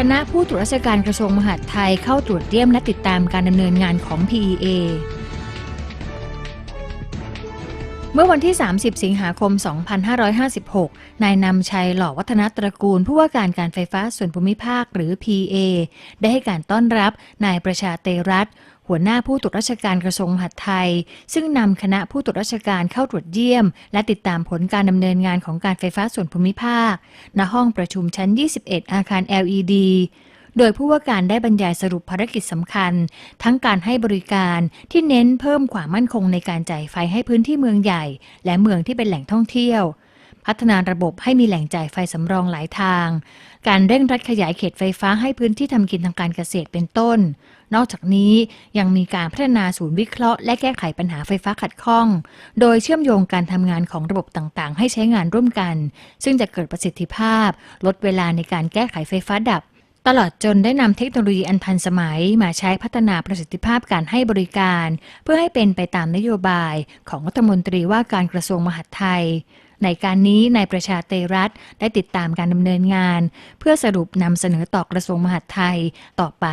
คณะผู้ตรวจราชการกระทรวงมหาดไทยเข้าตรวจเยี่ยมและติดตามการดำเนินงานของ PEA เมื่อวันที่ 30 สิงหาคม 2556 นายนำชัยหล่อวัฒนตระกูล ผู้ว่าการการไฟฟ้าส่วนภูมิภาคหรือ PA ได้ให้การต้อนรับนายประชาเตรัตน์หัวหน้าผู้ตรวจราชการกระทรวงมหาดไทย ซึ่งนำคณะผู้ตรวจราชการเข้าตรวจเยี่ยม และติดตามผลการดำเนินงานของการไฟฟ้าส่วนภูมิภาค ณห้องประชุมชั้น 21 อาคาร LED โดยผู้ว่าการได้บรรยายสรุปภารกิจสำคัญ ทั้งการให้บริการที่เน้นเพิ่มความมั่นคงในการจ่ายไฟให้พื้นที่เมืองใหญ่ และเมืองที่เป็นแหล่งท่องเที่ยว พัฒนาระบบให้มีแหล่งจ่ายไฟสำรองหลายทาง การเร่งรัดขยายเขตไฟฟ้าให้พื้นที่ทำกินทางการเกษตรเป็นต้น นอกจากนี้ยังมีการพัฒนาศูนย์วิเคราะห์และแก้ไขปัญหาไฟฟ้าขัดข้อง โดยเชื่อมโยงการทำงานของระบบต่างๆ ให้ใช้งานร่วมกัน ซึ่งจะเกิดประสิทธิภาพ ลดเวลาในการแก้ไขไฟฟ้าดับ ตลอดจนได้นำเทคโนโลยีอันทันสมัยมาใช้พัฒนาประสิทธิภาพการให้บริการ เพื่อให้เป็นไปตามนโยบายของรัฐมนตรีว่าการกระทรวงมหาดไทย ในการนี้นายประชาเตรัตน์ได้ติดตามการดำเนินงาน เพื่อสรุปนำเสนอต่อกระทรวงมหาดไทยต่อไป